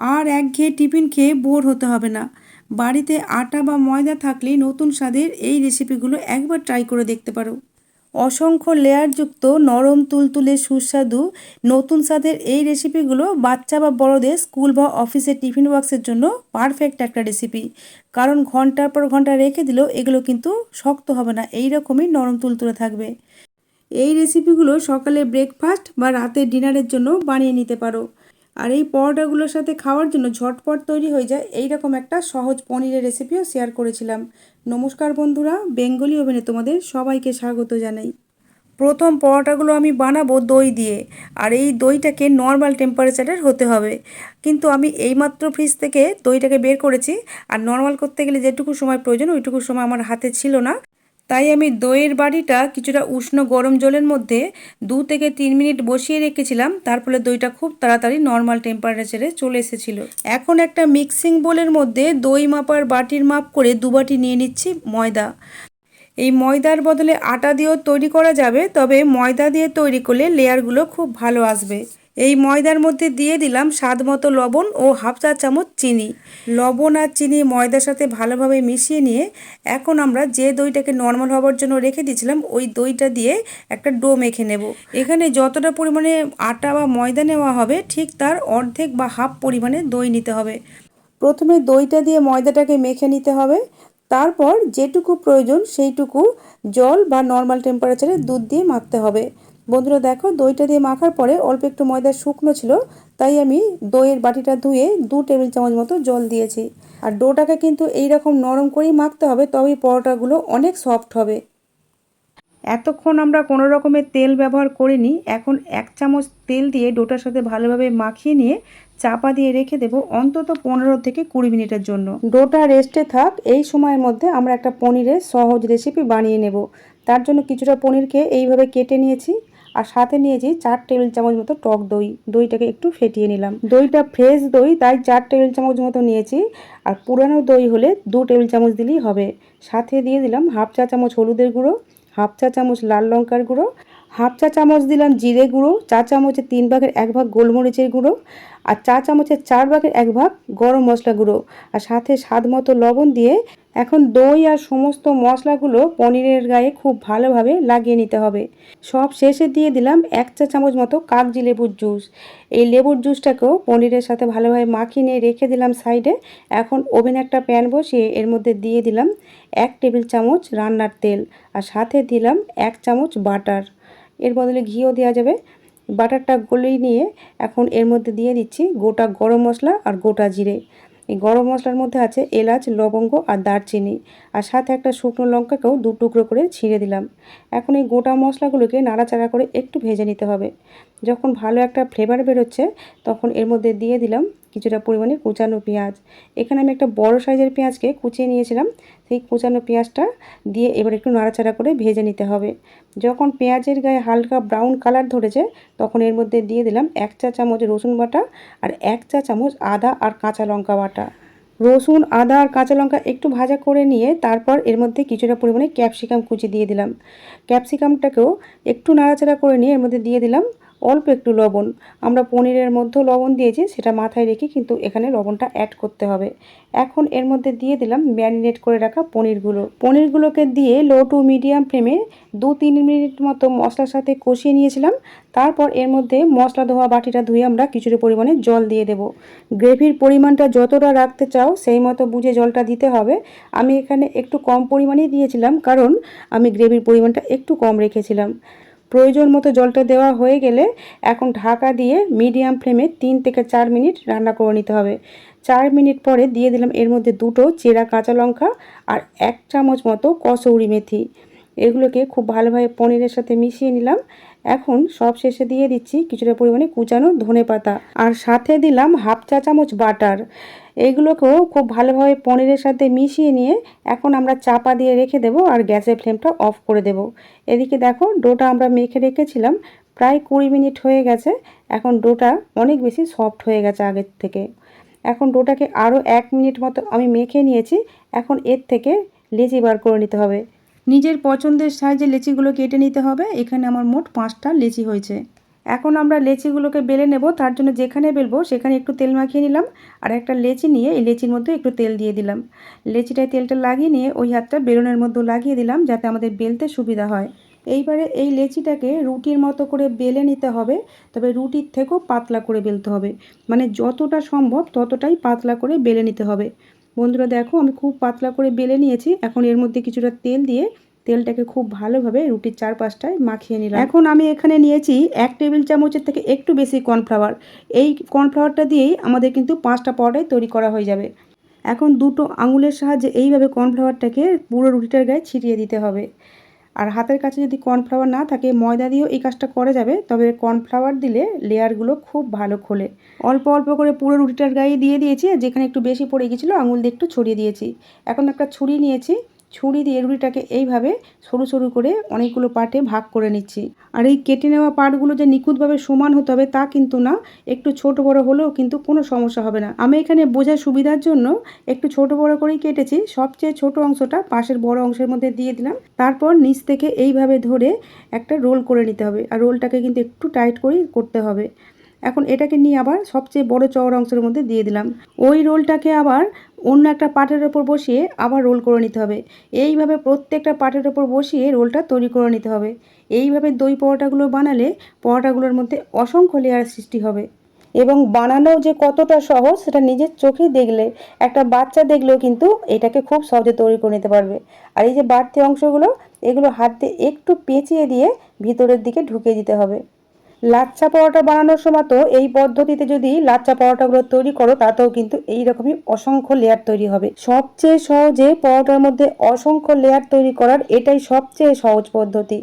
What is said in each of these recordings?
আর একঘেয়ে টিফিন খেয়ে বোর হতে হবে না। বাড়িতে আটা বা ময়দা থাকলে নতুন স্বাদের এই রেসিপিগুলো একবার ট্রাই করে দেখতে পারো। অসংখ্য লেয়ারযুক্ত নরম তুলতুলে সুস্বাদু নতুন স্বাদের এই রেসিপিগুলো বাচ্চা বা বড়দের স্কুল বা অফিসের টিফিন বক্সের জন্য পারফেক্ট একটা রেসিপি কারণ ঘণ্টার পর ঘণ্টা রেখে দিলেও এগুলো কিন্তু শক্ত হবে না এই রকমই নরম তুলতুলে থাকবে। এই রেসিপিগুলো সকালে ব্রেকফাস্ট বা রাতের ডিনারের জন্য বানিয়ে নিতে পারো। আর এই পরোটাগুলোর সাথে খাওয়ার জন্য ঝটপট তৈরি হয়ে যায় এই রকম একটা সহজ পনিরের রেসিপিও শেয়ার করেছিলাম। নমস্কার বন্ধুরা, বেঙ্গলি ওভেনে তোমাদের সবাইকে স্বাগত জানাই। প্রথম পরোটাগুলো আমি বানাবো দই দিয়ে, আর এই দইটাকে নর্মাল টেম্পারেচারের হতে হবে। কিন্তু আমি এইমাত্র ফ্রিজ থেকে দইটাকে বের করেছি, আর নর্মাল করতে গেলে যেটুকু সময় প্রয়োজন, ওইটুকু সময় আমার হাতে ছিল না। তাই আমি দইয়ের বাড়িটা কিছুটা উষ্ণ গরম জলের মধ্যে দু থেকে তিন মিনিট বসিয়ে রেখেছিলাম। তার ফলে দইটা খুব তাড়াতাড়ি নর্মাল টেম্পারেচারে চলে এসেছিল। এখন একটা মিক্সিং বোলের মধ্যে দই মাপার বাটির মাপ করে দু বাটি নিয়ে নিচ্ছি ময়দা। এই ময়দার বদলে আটা দিয়েও তৈরি করা যাবে, তবে ময়দা দিয়ে তৈরি করলে লেয়ারগুলো খুব ভালো আসবে। এই ময়দার মধ্যে দিয়ে দিলাম স্বাদ মতো লবণ ও হাফ চা চামচ চিনি। লবণ আর চিনি ময়দার সাথে ভালোভাবে মিশিয়ে নিয়ে এখন আমরা যে দইটাকে নর্মাল হওয়ার জন্য রেখে দিয়েছিলাম, ওই দইটা দিয়ে একটা ডো মেখে নেব। এখানে যতটা পরিমাণে আটা বা ময়দা নেওয়া হবে, ঠিক তার অর্ধেক বা হাফ পরিমাণে দই নিতে হবে। প্রথমে দইটা দিয়ে ময়দাটাকে মেখে নিতে হবে। তারপর যেটুকু প্রয়োজন সেইটুকু জল বা নর্মাল টেম্পারেচারে দুধ দিয়ে মাখতে হবে। বন্ধুরা দেখো, দইটা দিয়ে মাখার পরে অল্প একটু ময়দা শুকনো ছিল, তাই আমি দইয়ের বাটিটা ধুয়ে দু টেবিল চামচ মতো জল দিয়েছি। আর ডোটাকে কিন্তু এই রকম নরম করেই মাখতে হবে, তবেই পরোটাগুলো অনেক সফট হবে। এতক্ষণ আমরা কোনো রকমের তেল ব্যবহার করিনি, এখন এক চামচ তেল দিয়ে ডোটার সাথে ভালোভাবে মাখিয়ে নিয়ে চাপা দিয়ে রেখে দেবো অন্তত পনেরো থেকে কুড়ি মিনিটের জন্য। ডোটা রেস্টে থাক, এই সময়ের মধ্যে আমরা একটা পনিরের সহজ রেসিপি বানিয়ে নেব। তার জন্য কিছুটা পনিরকে এইভাবে কেটে নিয়েছি। আর সাথে নিয়েছি চার টেবিল চামচ মতো টক দই। দইটাকে একটু ফেটিয়ে নিলাম। দইটা ফ্রেশ দই, তাই চার টেবিল চামচ মতো নিয়েছি। আর পুরানো দই হলে দু টেবিল চামচ দিলেই হবে। সাথে দিয়ে দিলাম হাফ চা চামচ হলুদের গুঁড়ো, হাফ চা চামচ লাল লঙ্কার গুঁড়ো, হাফ চা চামচ দিলাম জিরে গুঁড়ো, চা চামচের তিন ভাগের এক ভাগ গোলমরিচের গুঁড়ো, আর চা চামচের চার ভাগের এক ভাগ গরম মশলা গুঁড়ো। আর সাথে স্বাদ মতো লবণ দিয়ে এখন দই আর সমস্ত মশলাগুলো পনিরের গায়ে খুব ভালোভাবে লাগিয়ে নিতে হবে। সব শেষে দিয়ে দিলাম এক চা চামচ মতো কাগজি লেবুর জুস। এই লেবুর জুসটাকেও পনিরের সাথে ভালোভাবে মাখিয়ে নিয়ে রেখে দিলাম সাইডে। এখন ওভেনে একটা প্যান বসিয়ে এর মধ্যে দিয়ে দিলাম এক টেবিল চামচ রান্নার তেল আর সাথে দিলাম এক চামচ বাটার। এর বদলে ঘিও দেওয়া যাবে। বাটারটা গলিয়ে নিয়ে এখন এর মধ্যে দিয়ে দিচ্ছি গোটা গরম মশলা আর গোটা জিরে। এই গরম মশলার মধ্যে আছে এলাচ, লবঙ্গ আর দারচিনি। আর সাথে একটা শুকনো লঙ্কাকেও দু টুকরো করে ছিঁড়ে দিলাম। এখন এই গোটা মশলাগুলোকে নাড়াচাড়া করে একটু ভেজে নিতে হবে। যখন ভালো একটা ফ্লেভার বেরোচ্ছে, তখন এর মধ্যে দিয়ে দিলাম কিছুটা পরিমাণে কুচানো পেঁয়াজ। এখানে আমি একটা বড় সাইজের পেঁয়াজকে কুচিয়ে নিয়েছিলাম। সেই কুচানো পেঁয়াজটা দিয়ে এবার একটু নাড়াচাড়া করে ভেজে নিতে হবে। যখন পেঁয়াজের গায়ে হালকা ব্রাউন কালার ধরেছে, তখন এর মধ্যে দিয়ে দিলাম এক চা চামচ রসুন বাটা আর এক চা চামচ আদা আর কাঁচা লঙ্কা বাটা। রসুন, আদা আর কাঁচা লঙ্কা একটু ভাজা করে নিয়ে তারপর এর মধ্যে কিছুটা পরিমাণে ক্যাপসিকাম কুচি দিয়ে দিলাম। ক্যাপসিকামটাকেও একটু নাড়াচাড়া করে নিয়ে এর মধ্যে দিয়ে দিলাম অল্প একটু লবণ। আমরা পনিরের মধ্যেও লবণ দিয়েছি, সেটা মাথায় রেখে কিন্তু এখানে লবণটা অ্যাড করতে হবে। এখন এর মধ্যে দিয়ে দিলাম ম্যারিনেট করে রাখা পনিরগুলো। পনিরগুলোকে দিয়ে লো টু মিডিয়াম ফ্লেমে দু তিন মিনিট মতো মশলার সাথে কষিয়ে নিয়েছিলাম। তারপর এর মধ্যে মশলা ধোয়া বাটিটা ধুয়ে আমরা কিছুটা পরিমাণে জল দিয়ে দেব। গ্রেভির পরিমাণটা যতটা রাখতে চাও, সেই মতো বুঝে জলটা দিতে হবে। আমি এখানে একটু কম পরিমাণেই দিয়েছিলাম, কারণ আমি গ্রেভির পরিমাণটা একটু কম রেখেছিলাম। প্রয়োজন মতো জলটা দেওয়া হয়ে গেলে এখন ঢাকা দিয়ে মিডিয়াম ফ্লেমে তিন থেকে চার মিনিট রান্না করে নিতে হবে। চার মিনিট পরে দিয়ে দিলাম এর মধ্যে দুটো চেরা কাঁচা লঙ্কা আর এক চামচ মতো কসৌরি মেথি। এগুলোকে খুব ভালোভাবে পনিরের সাথে মিশিয়ে নিলাম। এখন সব শেষে দিয়ে দিচ্ছি কিছুটা পরিমাণে কুচানো ধনে পাতা। আর সাথে দিলাম হাফ চা চামচ বাটার। এইগুলোকেও খুব ভালোভাবে পনিরের সাথে মিশিয়ে নিয়ে এখন আমরা চাপা দিয়ে রেখে দেব আর গ্যাসের ফ্লেমটা অফ করে দেব। এদিকে দেখো ডোটা আমরা মেখে রেখেছিলাম, প্রায় কুড়ি মিনিট হয়ে গেছে। এখন ডোটা অনেক বেশি সফট হয়ে গেছে আগের থেকে। এখন ডোটাকে আরও এক মিনিট মতো আমি মেখে নিয়েছি। এখন এর থেকে লেচি বার করে নিতে হবে। নিজের পছন্দের সাইজে লেচিগুলো কেটে নিতে হবে। এখানে আমার মোট পাঁচটা লেচি হয়েছে। এখন আমরা লেচিগুলোকে বেলে নেব। তার জন্য যেখানে বেলবো সেখানে একটু তেল মাখিয়ে নিলাম আর একটা লেচি নিয়ে এই লেচির মধ্যে একটু তেল দিয়ে দিলাম। লেচিটায় তেলটা লাগিয়ে নিয়ে ওই হাতটা বেলুনের মধ্যে লাগিয়ে দিলাম যাতে আমাদের বেলতে সুবিধা হয়। এইবারে এই লেচিটাকে রুটির মতো করে বেলে নিতে হবে। তবে রুটির থেকেও পাতলা করে বেলতে হবে। মানে যতটা সম্ভব ততটাই পাতলা করে বেলে নিতে হবে। বন্ধুরা দেখো, আমি খুব পাতলা করে বেলে নিয়েছি। এখন এর মধ্যে কিছুটা তেল দিয়ে তেলটাকে খুব ভালোভাবে রুটির চারপাশটায় মাখিয়ে নিলাম। এখন আমি এখানে নিয়েছি এক টেবিল চামচের থেকে একটু বেশি কর্নফ্লাওয়ার। এই কর্নফ্লাওয়ারটা দিয়েই আমাদের কিন্তু পাঁচটা পরোটাই তৈরি করা হয়ে যাবে। এখন দুটো আঙুলের সাহায্যে এইভাবে কর্নফ্লাওয়ারটাকে পুরো রুটিটার গায়ে ছিটিয়ে দিতে হবে। আর হাতের কাছে যদি কর্নফ্লাওয়ার না থাকে, ময়দা দিয়েও এই কাজটা করা যাবে, তবে কর্নফ্লাওয়ার দিলে লেয়ারগুলো খুব ভালো খোলে। অল্প অল্প করে পুরো রুটিটার গায়ে দিয়ে দিয়েছি, যেখানে একটু বেশি পড়ে গেছিল, আঙুল দিয়ে একটু ছড়িয়ে দিয়েছি। এখন একটা ছুরি নিয়েছি ছুরি দিয়ে রুটিটাকে এইভাবে সরু সরু করে অনেকগুলো পার্টে ভাগ করে নিচ্ছি। আর এই কেটে নেওয়া পার্টগুলো যে নিখুঁতভাবে সমান হতে হবে তা কিন্তু না, একটু ছোট বড় হলেও কিন্তু কোনো সমস্যা হবে না। আমি এখানে বোঝার সুবিধার জন্য একটু ছোট বড় করেই কেটেছি, সবচেয়ে ছোট অংশটা পাশের বড় অংশের মধ্যে দিয়ে দিলাম। তারপর নিচ থেকে এইভাবে ধরে একটা রোল করে নিতে হবে। আর রোলটাকে কিন্তু একটু টাইট করেই করতে হবে। এখন এটাকে নিয়ে আবার সবচেয়ে বড় চওড়া অংশের মধ্যে দিয়ে দিলাম। ওই রোলটাকে আবার অন্য একটা পাটের ওপর বসিয়ে আবার রোল করে নিতে হবে। এইভাবে প্রত্যেকটা পাটের ওপর বসিয়ে রোলটা তৈরি করে নিতে হবে। এইভাবে দই পরোটাগুলো বানালে পরোটাগুলোর মধ্যে অসংখ্য লেয়ার সৃষ্টি হবে। এবং বানানো যে কতটা সহজ সেটা নিজের চোখে দেখলে, একটা বাচ্চা দেখলেও কিন্তু এটাকে খুব সহজে তৈরি করে নিতে পারবে। আর এই যে বাড়তি অংশগুলো, এগুলো হাত একটু পেঁচিয়ে দিয়ে ভিতরের দিকে ঢুকিয়ে দিতে হবে। লাচ্ছা পরোটা বানানোর সময় তো এই পদ্ধতিতে যদি লাচ্ছা পরোটাগুলো তৈরি করো, তাতেও কিন্তু এই রকমই অসংখ্য লেয়ার তৈরি হবে। সবচেয়ে সহজে পরোটার মধ্যে অসংখ্য লেয়ার তৈরি করার এটাই সবচেয়ে সহজ পদ্ধতি।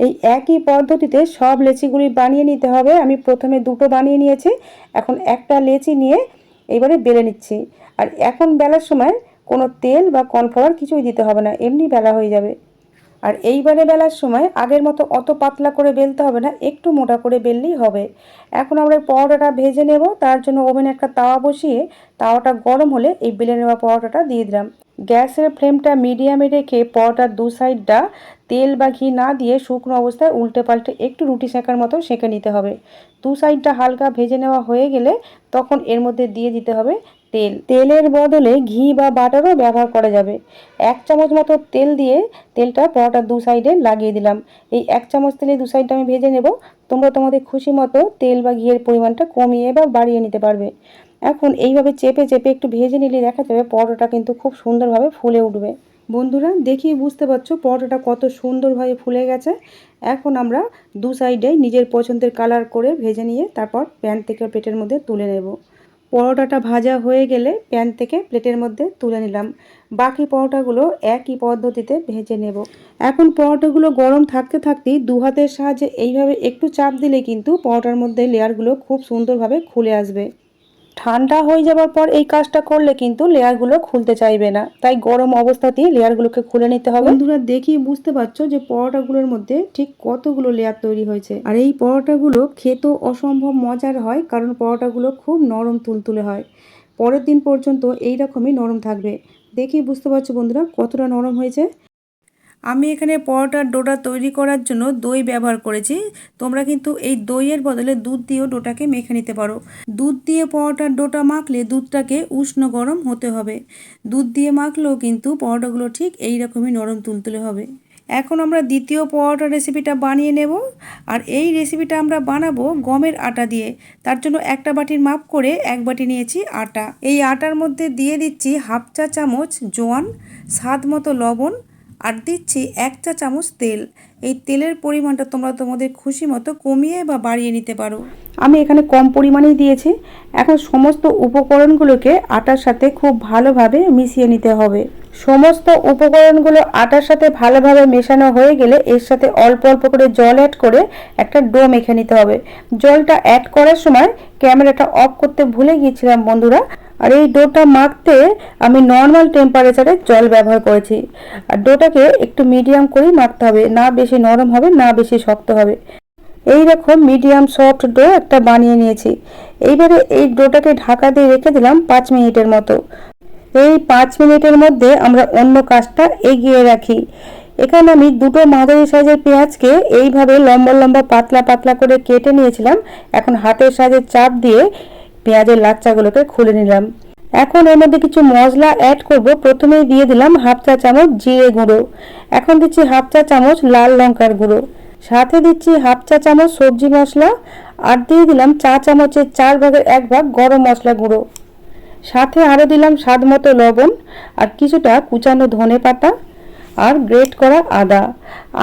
এই একই পদ্ধতিতে সব লেচিগুলি বানিয়ে নিতে হবে। আমি প্রথমে দুটো বানিয়ে নিয়েছি, এখন একটা লেচি নিয়ে এবারে বেলে নিচ্ছি। আর এখন বেলার সময় কোনো তেল বা কর্নফ্লাওয়ার কিছুই দিতে হবে না, এমনি বেলা হয়ে যাবে। আর এইবারে বেলার সময় আগের মতো অত পাতলা করে বেলতে হবে না, একটু মোটা করে বেললেই হবে। এখন আমরা পরোটাটা ভেজে নেব, তার জন্য ওভেনে একটা তাওয়া বসিয়ে তাওয়াটা গরম হলে এই বেলে নেওয়া পরোটাটা দিয়ে দিলাম। গ্যাসের ফ্লেমটা মিডিয়ামে রেখে পরোটার দু সাইডটা তেল বা ঘি না দিয়ে শুকনো অবস্থায় উল্টে পাল্টে একটু রুটি সেঁকার মতো সেঁকে নিতে হবে। দু সাইডটা হালকা ভেজে নেওয়া হয়ে গেলে তখন এর মধ্যে দিয়ে দিতে হবে তেল। তেলের বদলে ঘি বা বাটারও ব্যবহার করা যাবে। এক চামচ মতো তেল দিয়ে তেলটা পরোটার দু সাইডে লাগিয়ে দিলাম। এই এক চামচ তেলে দু সাইডটা আমি ভেজে নেব। তোমরা তোমাদের খুশি মতো তেল বা ঘিয়ের পরিমাণটা কমিয়ে বা বাড়িয়ে নিতে পারবে। এখন এইভাবে চেপে চেপে একটু ভেজে নিলে দেখা যাবে পরোটা কিন্তু খুব সুন্দরভাবে ফুলে উঠবে। বন্ধুরা দেখি বুঝতে পারছ পরোটাটা কত সুন্দরভাবে ফুলে গেছে। এখন আমরা দু সাইডে নিজের পছন্দের কালার করে ভেজে নিয়ে তারপর প্যান থেকে প্লেটের মধ্যে তুলে নেব। পরোটাটা ভাজা হয়ে গেলে প্যান থেকে প্লেটের মধ্যে তুলে নিলাম। বাকি পরোটাগুলো একই পদ্ধতিতে ভেজে নেব। এখন পরোটাগুলো গরম থাকতে থাকতেই দু হাতের সাহায্যে এইভাবে একটু চাপ দিলে কিন্তু পরোটার মধ্যে লেয়ারগুলো খুব সুন্দরভাবে খুলে আসবে। ঠান্ডা হয়ে যাওয়ার পর এই কাজটা করলে কিন্তু লেয়ারগুলো খুলতে চাইবে না। তাই গরম অবস্থাতেই লেয়ারগুলোকে খুলে নিতে হবে। বন্ধুরা দেখি বুঝতে পারছ যে পরোটাগুলোর মধ্যে ঠিক কতগুলো লেয়ার তৈরি হয়েছে। আর এই পরোটাগুলো খেতেও অসম্ভব মজার হয়, কারণ পরোটাগুলো খুব নরম তুলতুলে হয়। পরের দিন পর্যন্ত এই রকমই নরম থাকবে। দেখি বুঝতে পারছ বন্ধুরা কতটা নরম হয়েছে। আমি এখানে পরোটার ডোটা তৈরি করার জন্য দই ব্যবহার করেছি। তোমরা কিন্তু এই দইয়ের বদলে দুধ দিয়েও ডোটাকে মেখে নিতে পারো। দুধ দিয়ে পরোটার ডোটা মাখলে দুধটাকে উষ্ণ গরম হতে হবে। দুধ দিয়ে মাখলেও কিন্তু পরোটাগুলো ঠিক এই রকমই নরম তুলতুলে হবে। এখন আমরা দ্বিতীয় পরোটা রেসিপিটা বানিয়ে নেব। আর এই রেসিপিটা আমরা বানাবো গমের আটা দিয়ে। তার জন্য একটা বাটির মাপ করে এক বাটি নিয়েছি আটা। এই আটার মধ্যে দিয়ে দিচ্ছি হাফ চা চামচ জোয়ান, স্বাদ মতো লবণ আর দিচ্ছি এক চা চামচ তেল। এই তেলের পরিমাণটা তোমরা তোমাদের খুশি মতো কমিয়ে বা বাড়িয়ে নিতে পারো। আমি এখানে কম পরিমাণেই দিয়েছি। এখন সমস্ত উপকরণগুলোকে আটার সাথে খুব ভালোভাবে মিশিয়ে নিতে হবে। সমস্ত উপকরণগুলো আটার সাথে ভালোভাবে মেশানো হয়ে গেলে এর সাথে অল্প অল্প করে জল অ্যাড করে একটা ডো মেখে নিতে হবে। জলটা অ্যাড করার সময় ক্যামেরাটা অফ করতে ভুলে গিয়েছিলাম বন্ধুরা। আর এই ডোটা মাখতে আমি নর্মাল টেম্পারেচারে জল ব্যবহার করেছি। আর ডোটাকে একটু মিডিয়াম করেই মাখতে হবে, না বেশি নরম হবে, না বেশি শক্ত হবে। এই রকম মিডিয়াম সফট ডো একটা বানিয়ে নিয়েছি। এইবারে এই ডোটাকে ঢাকা দিয়ে রেখে দিলাম পাঁচ মিনিটের মতো। এই পাঁচ মিনিটের মধ্যে আমরা অন্য কাজটা এগিয়ে রাখি। এখানে আমি দুটো মাঝারি সাইজের পেঁয়াজকে এইভাবে লম্বা লম্বা পাতলা পাতলা করে কেটে নিয়েছিলাম। এখন হাতের সাহায্যে চাপ দিয়ে পেঁয়াজের লাচ্চাগুলোকে খুলে নিলাম। এখন এর মধ্যে কিছু মশলা অ্যাড করব। প্রথমেই দিয়ে দিলাম হাফ চা চামচ জিরে গুঁড়ো। এখন দিচ্ছি হাফ চা চামচ লাল লঙ্কার গুঁড়ো। সাথে দিচ্ছি হাফ চা চামচ সবজি মশলা আর দিয়ে দিলাম চা চামচের চার ভাগের এক ভাগ গরম মশলা গুঁড়ো। সাথে আরও দিলাম স্বাদ মতো লবণ আর কিছুটা কুচানো ধনে পাতা। আর গ্রেট করা আদা।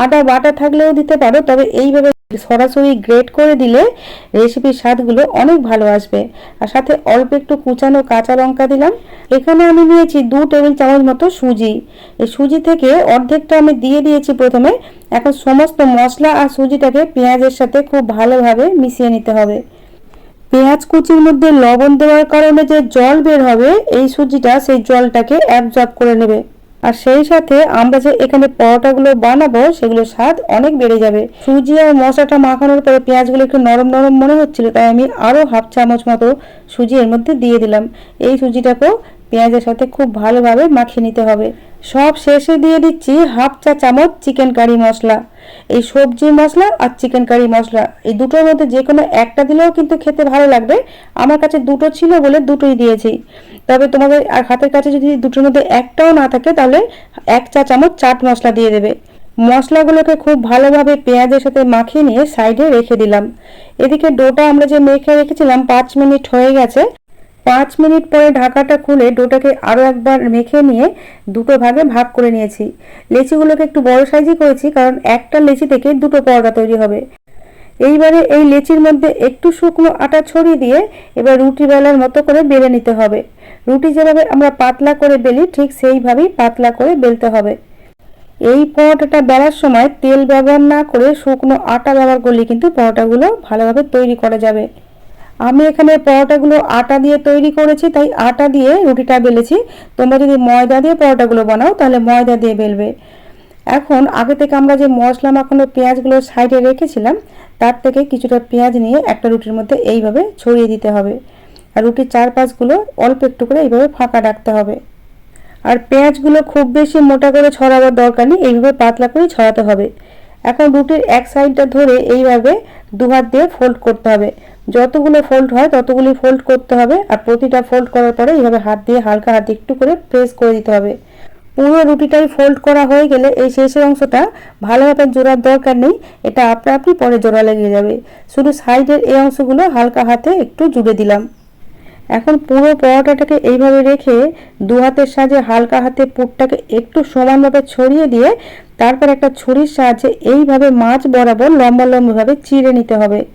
আদা বাটা থাকলেও দিতে পারো, তবে এইভাবে সরাসরি গ্রেট করে দিলে রেসিপির স্বাদগুলো অনেক ভালো আসবে। আর সাথে অল্প একটু কুচানো কাঁচা লঙ্কা দিলাম। এখানে আমি নিয়েছি দু টেবিল চামচ মতো সুজি। এই সুজি থেকে অর্ধেকটা আমি দিয়ে দিয়েছি প্রথমে। এখন সমস্ত মশলা আর সুজিটাকে পেঁয়াজের সাথে খুব ভালোভাবে মিশিয়ে নিতে হবে। পেঁয়াজ কুচির মধ্যে লবণ দেওয়ার কারণে যে জল বের হবে, এই সুজিটা সেই জলটাকে অ্যাবজর্ব করে নেবে। আর সেই সাথে আমরা যে এখানে পরোটাগুলো বানাবো, সেগুলো স্বাদ অনেক বেড়ে যাবে। সুজি আর মশলাটা মাখানোর পরে পেঁয়াজগুলো একটু নরম নরম মনে হচ্ছিল, তাই আমি আরও হাফ চামচ মতো সুজি এর মধ্যে দিয়ে দিলাম। এই সুজিটাকেও পেঁয়াজের সাথে খুব ভালোভাবে মাখিয়ে নিতে হবে। সব শেষে দিয়ে দিচ্ছি হাফ চা চামচ চিকেন কারি মশলা। এই সবজি মশলা আর চিকেন কারি মশলা, এই দুটোর মধ্যে যে কোনো একটা দিলেও কিন্তু খেতে ভালো লাগবে। আমার কাছে দুটো ছিল বলে দুটোই দিয়েছি। তবে তোমাদের আর হাতের কাছে যদি দুটোর মধ্যে একটাও না থাকে, তাহলে এক চা চামচ চাট মশলা দিয়ে দেবে। মশলাগুলোকে খুব ভালোভাবে পেঁয়াজের সাথে মাখিয়ে নিয়ে সাইডে রেখে দিলাম। এদিকে ডোটা আমরা যে মেখে রেখেছিলাম, পাঁচ মিনিট হয়ে গেছে। পাঁচ মিনিট পরে ঢাকাটা খুলে ডোটাকে আরও একবার মেখে নিয়ে দুটো ভাগে ভাগ করে নিয়েছি। লেচিগুলোকে একটু বড় সাইজই করেছি, কারণ একটা লেচি থেকে দুটো পরোটা তৈরি হবে। এইবারে এই লেচির মধ্যে একটু শুকনো আটা ছড়িয়ে দিয়ে এবার রুটি বেলার মতো করে বেলে নিতে হবে। রুটি যেভাবে আমরা পাতলা করে বেলি, ঠিক সেইভাবেই পাতলা করে বেলতে হবে। এই পরোটাটা বেলার সময় তেল ব্যবহার না করে শুকনো আটা ব্যবহার করলে কিন্তু পরোটাগুলো ভালোভাবে তৈরি করা যাবে। আমি এখানে পরোটাগুলো আটা দিয়ে তৈরি করেছি, তাই আটা দিয়ে রুটিটা বেলেছি। তোমরা যদি ময়দা দিয়ে পরোটাগুলো বানাও, তাহলে ময়দা দিয়ে বেলবে। এখন আগে থেকে আমরা যে মশলা মাখানো পেঁয়াজগুলো সাইডে রেখেছিলাম, তার থেকে কিছুটা পেঁয়াজ নিয়ে একটা রুটির মধ্যে এইভাবে ছড়িয়ে দিতে হবে। আর রুটির চারপাশগুলো অল্প একটু করে এইভাবে ফাঁকা রাখতে হবে। আর পেঁয়াজগুলো খুব বেশি মোটা করে ছড়াবার দরকার নেই, এইভাবে পাতলা করে ছড়াতে হবে। এখন রুটির এক সাইডটা ধরে এইভাবে দু হাত দিয়ে ফোল্ড করতে হবে। যতগুলো ফোল্ড হয় ততগুলি ফোল্ড করতে হবে আর প্রতিটা ফোল্ড করার পরে এইভাবে হাত দিয়ে হালকা হাতে একটু করে প্রেস করে দিতে হবে। পুরো রুটিটাই ফোল্ড করা হয়ে গেলে এই শেষের অংশটা ভালোভাবে জোড়ার দরকার নেই, এটা আপনা আপনি পরে জোড়া লেগে যাবে। শুধু সাইডের এই অংশগুলো হালকা হাতে একটু জুড়ে দিলাম। এখন পুরো পরোটাটাকে এইভাবে রেখে দু হাতের সাহায্যে হালকা হাতে পুরটাকে একটু সমানভাবে ছড়িয়ে দিয়ে তারপর একটা ছুরির সাহায্যে এইভাবে মাছ বরাবর লম্বা লম্বাভাবে চিড়ে নিতে হবে।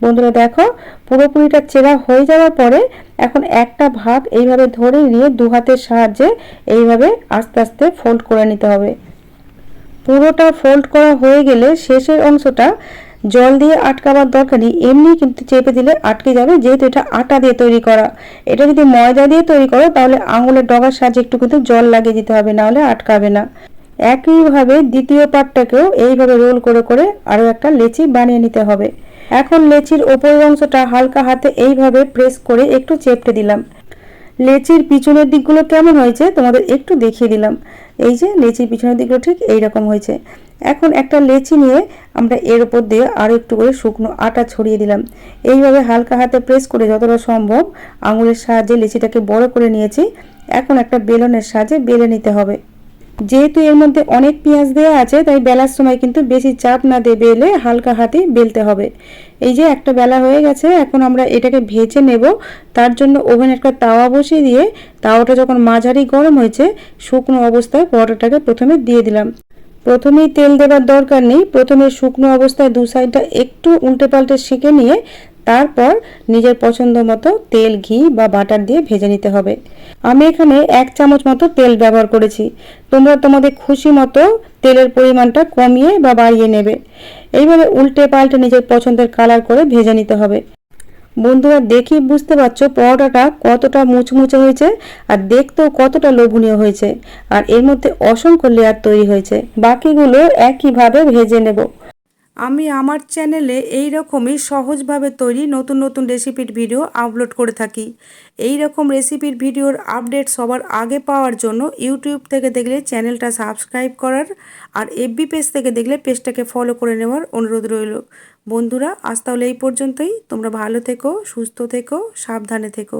বন্ধুরা দেখো, পুরোপুরিটা চেরা হয়ে যাওয়ার পরে এখন একটা ভাগ এইভাবে ধরে নিয়ে দু হাতের সাহায্যে এইভাবে আস্তে আস্তে ফোল্ড করে নিতে হবে। পুরোটা ফোল্ড করা হয়ে গেলে শেষের অংশটা জল দিয়ে আটকাবার দরকার নেই, এমনি কিন্তু চেপে দিলে আটকে যাবে, যেহেতু এটা আটা দিয়ে তৈরি করা। এটা যদি ময়দা দিয়ে তৈরি করো, তাহলে আঙুলের ডগার সাহায্যে একটু কিন্তু জল লাগিয়ে দিতে হবে, নাহলে আটকাবে না। একইভাবে দ্বিতীয় পার্টটাকেও এইভাবে রোল করে করে আরও একটা লেচি বানিয়ে নিতে হবে। এখন লেচির ওপরের অংশটা হালকা হাতে এইভাবে প্রেস করে একটু চেপটে দিলাম। লেচির পিছনের দিকগুলো কেমন হয়েছে তোমাদের একটু দেখিয়ে দিলাম। এই যে লেচির পিছনের দিকটা ঠিক এই রকম হয়েছে। এখন একটা লেচি নিয়ে আমরা এর উপর দিয়ে আরও একটু করে শুকনো আটা ছড়িয়ে দিলাম। এইভাবে হালকা হাতে প্রেস করে যতটা সম্ভব আঙুলের সাহায্যে লেচিটাকে বড় করে নিয়েছি। এখন একটা বেলনের সাহায্যে বেলে নিতে হবে। যেহেতু এর মধ্যে অনেক পেঁয়াজ দেওয়া আছে, তাই বেলার সময় কিন্তু বেশি চাপ না দিয়ে বেলে হালকা হাতে বেলতে হবে। এই যে একটা বেলা হয়ে গেছে, এখন আমরা এটাকে ভেজে নেব। তার জন্য ওভেন একটা তাওয়া বসিয়ে দিয়ে তাওয়াটা যখন মাঝারি গরম হয়েছে, শুকনো অবস্থায় পরোটাটাকে প্রথমে দিয়ে দিলাম। প্রথমেই তেল দেওয়ার দরকার নেই। প্রথমে শুকনো অবস্থায় দু সাইডটা একটু উল্টে পাল্টে সেঁকে নিয়ে তারপর নিজের পছন্দ মতো তেল, ঘি বা বাটার দিয়ে ভেজে নিতে হবে। আমি এখানে এক চামচ মতো তেল ব্যবহার করেছি। তোমরা তোমাদের খুশি মতো তেলের পরিমাণটা কমিয়ে বা বাড়িয়ে নেবে। এইভাবে উল্টে পাল্টে নিজের পছন্দের কালার করে ভেজে নিতে হবে। বন্ধুরা, দেখি বুঝতে পারছ পরোটাটা কতটা মুচমুচে হয়েছে আর দেখতেও কতটা লোভনীয় হয়েছে। আর এর মধ্যে অসংখ্য লেয়ার তৈরি হয়েছে। বাকিগুলো একইভাবে ভেজে নেব। আমি আমার চ্যানেলে এই রকমই সহজভাবে তৈরি নতুন নতুন রেসিপির ভিডিও আপলোড করে থাকি। এই রকম রেসিপির ভিডিওর আপডেট সবার আগে পাওয়ার জন্য ইউটিউব থেকে দেখলে চ্যানেলটা সাবস্ক্রাইব করার আর এফবি পেজ থেকে দেখলে পেজটাকে ফলো করে নেওয়ার অনুরোধ রইল। বন্ধুরা, আজ তাহলে এই পর্যন্তই। তোমরা ভালো থেকো, সুস্থ থেকো, সাবধানে থেকো।